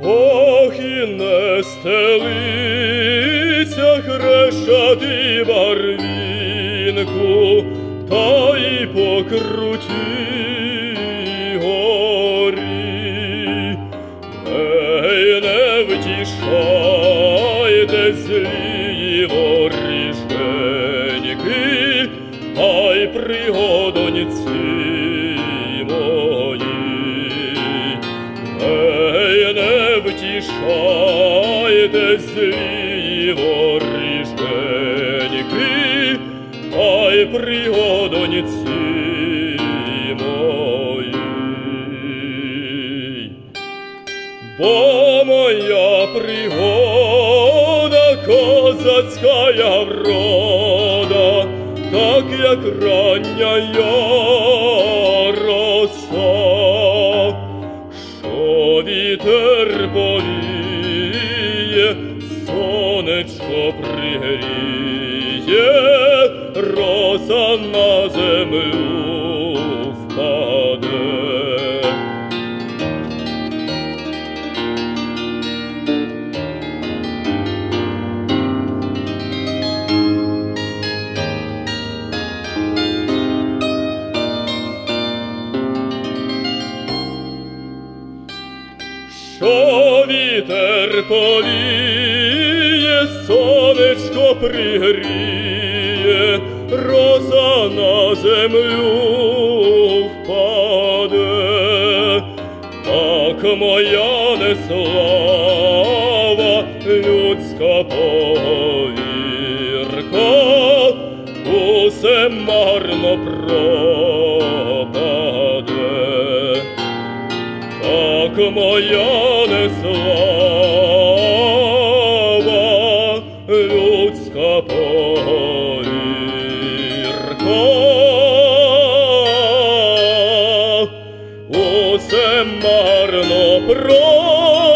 Ох, і не стелиться хрещати барвінку, та й по круті горі. Ей, не втішайте злі воріженьки, а й пригодоньці втішайте злі воріженьки, а й. Бо моя пригода козацькая врода, так як рання я роса, що вітер повіє, сонечко пригріє, роса на землю впаде. Що вітер повіє, сонечко пригріє, роса на землю впаде, так моя неслава, людська повірка, усе марно пропаде. Так моя неслава, людська O se marno pro